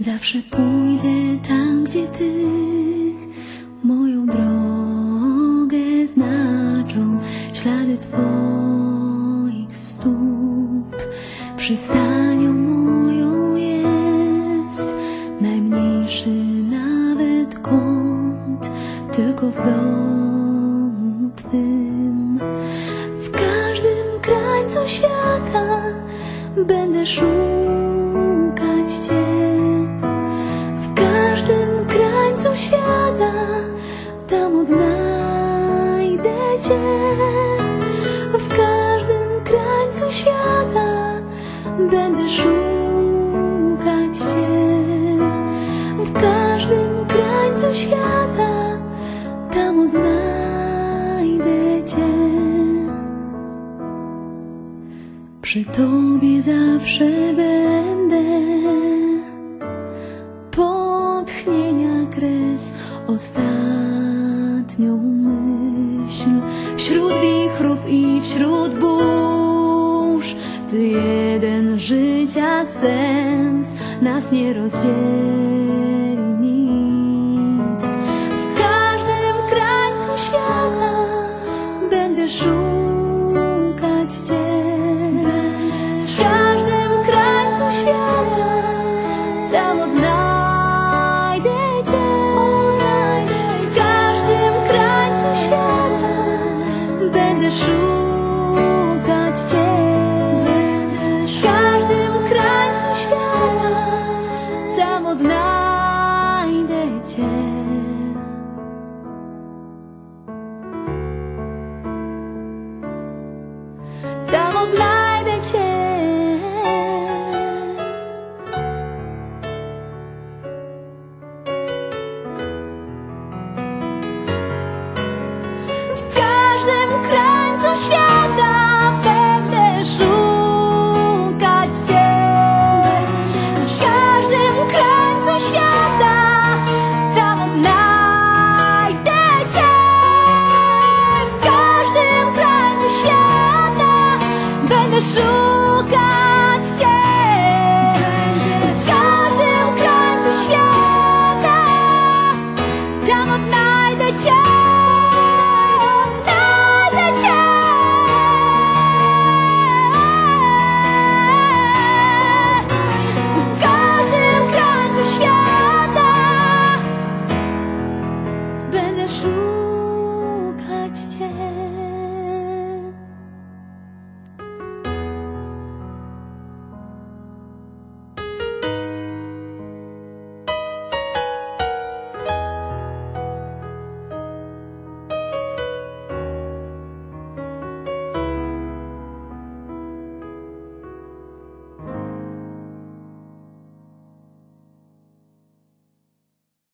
Zawsze pójdę tam, gdzie ty moją drogę znaczą ślady twoich stóp. Przystanią moją jest najmniejszy nawet kąt, tylko w domu twym. W każdym krańcu świata będę szukać Cię. W każdym krańcu świata będę szukać Cię. W każdym krańcu świata tam odnajdę Cię. Przy Tobie zawsze będę. Potchnienia kres ostatnią myśl Wśród wichrów i wśród burz. Ty jeden życia sens Nas nie rozdzieli nic. W każdym krańcu świata Będę szukać Cię. W każdym krańcu świata Tam odnajdę Będę W każdym krańcu świata Będę szukał